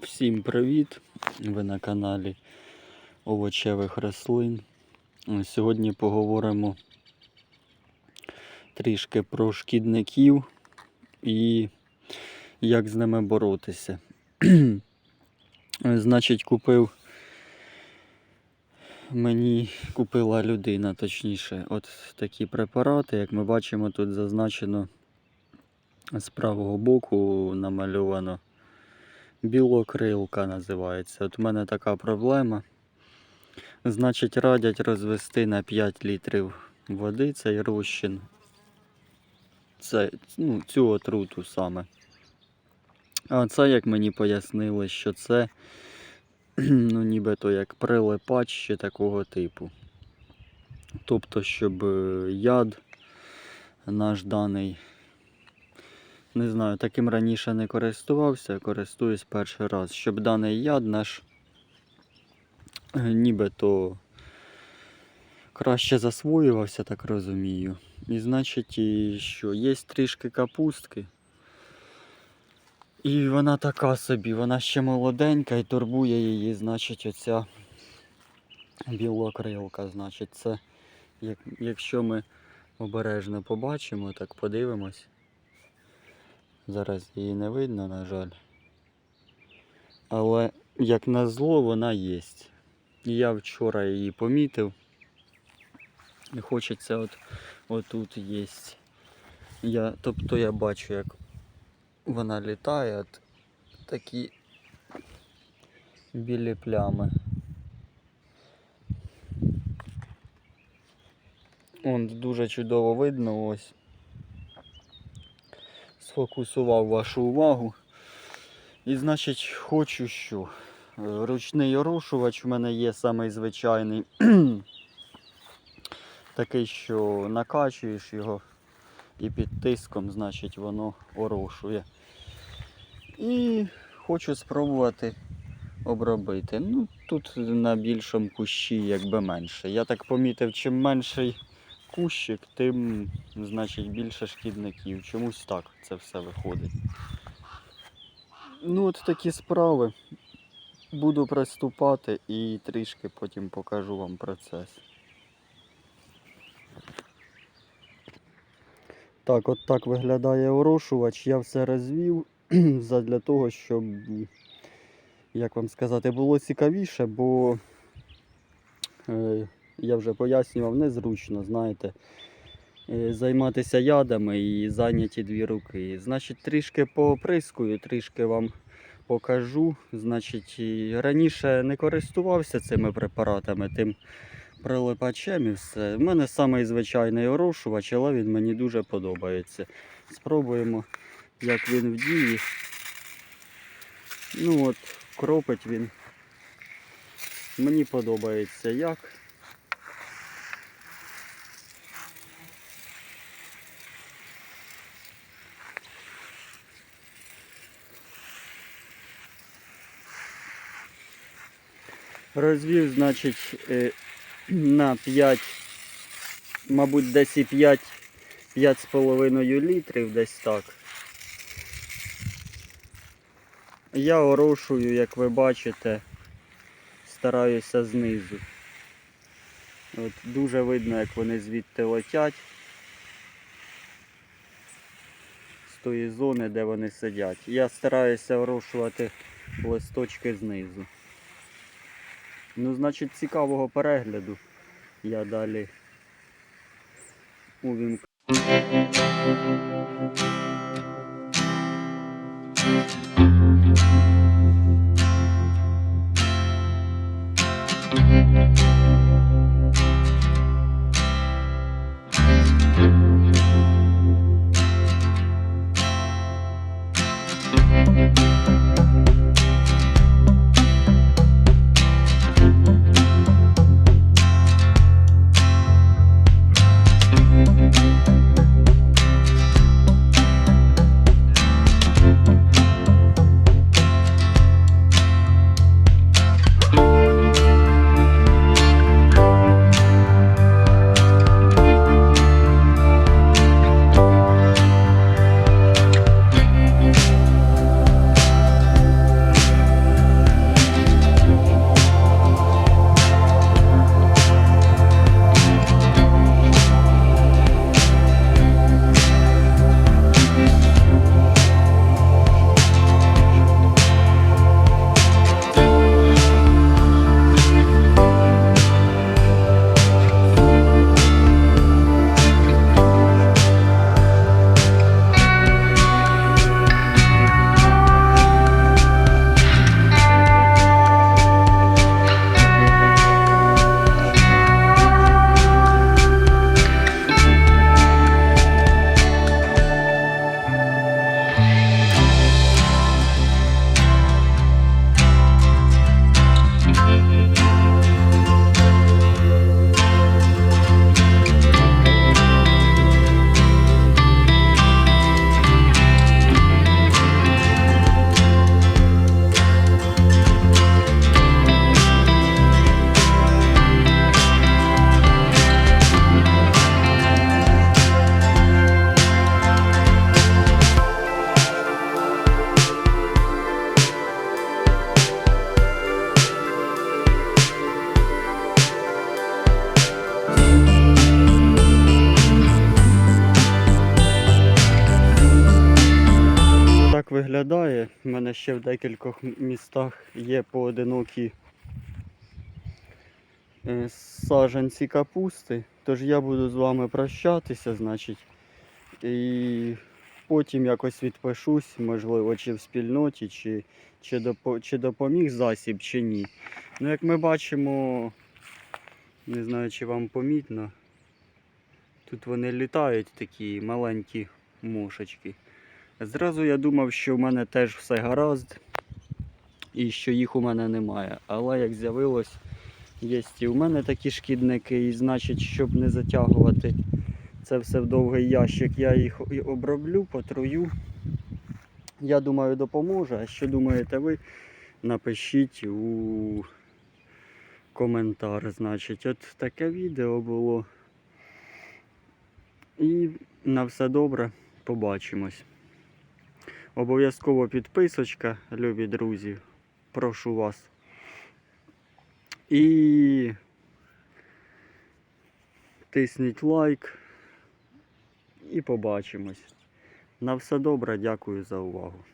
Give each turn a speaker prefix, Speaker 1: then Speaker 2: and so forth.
Speaker 1: Всім привіт! Ви на каналі овочевих рослин. Сьогодні поговоримо трішки про шкідників і як з ними боротися. Значить, купив мені купила людина, точніше, от такі препарати, як ми бачимо, тут зазначено з правого боку намальовано білокрилка називається. От у мене така проблема. Значить, радять розвести на 5 літрів води цей розчин. Це, ну, цю отруту саме. А це, як мені пояснили, що це ну, нібито як прилипач ще такого типу. Тобто, щоб е, яд наш даний не знаю, таким раніше не користувався, користуюсь перший раз. Щоб даний яд наш е, нібито краще засвоювався, так розумію. І значить, що, є трішки капустки. І вона така собі, вона ще молоденька і турбує її, значить, оця білокрилка. Значить, це, як, якщо ми обережно побачимо, так подивимось. Зараз її не видно, на жаль. Але як на зло вона є. Я вчора її помітив. І хочеться от отут є. Я, тобто я бачу, як вона літає, от такі білі плями. Он дуже чудово видно ось сфокусував вашу увагу. І значить хочу що. Е, Ручний орошувач у мене є самий звичайний. Такий, що накачуєш його і під тиском, значить, воно орошує. І хочу спробувати обробити. Ну, тут на більшому кущі якби менше. Я так помітив, чим менший кущик, тим значить більше шкідників. Чомусь так це все виходить. Ну от такі справи. Буду приступати і трішки потім покажу вам процес. Так, от так виглядає орошувач. Я все розвів задля того, щоб, як вам сказати, було цікавіше, бо е, я вже пояснював, незручно, знаєте, е, займатися ядами і зайняті дві руки. Значить, трішки пооприскую, трішки вам покажу. Значить, раніше не користувався цими препаратами, тим прилипачем і все. У мене самий звичайний орошувач, але він мені дуже подобається. Спробуємо, як він в дії. Ну от, кропить він. Мені подобається як. Розвів, значить, е, на 5, мабуть, десь і 5, 5,5 літрів, десь так. Я орошую, як ви бачите, стараюся знизу. От Дуже видно, як вони звідти летять. З тої зони, де вони сидять. Я стараюся орошувати листочки знизу. Ну, значить, цікавого перегляду. Я далі увімкну. У мене ще в декількох містах є поодинокі е, саджанці капусти. Тож я буду з вами прощатися, значить. І потім якось відпишусь, можливо, чи в спільноті, чи, чи, допо, чи допоміг засіб, чи ні. Ну, як ми бачимо, не знаю, чи вам помітно, тут вони літають такі маленькі мошечки. Зразу я думав, що в мене теж все гаразд і що їх у мене немає. Але як з'явилось, є і в мене такі шкідники, і значить, щоб не затягувати це все в довгий ящик, я їх і оброблю, потрую. Я думаю, допоможе. А що думаєте ви? Напишіть у коментар. Значить, от таке відео було. І на все добре. Побачимось. Обов'язково підписочка, любі друзі. Прошу вас. І тисніть лайк. І побачимось. На все добре, дякую за увагу.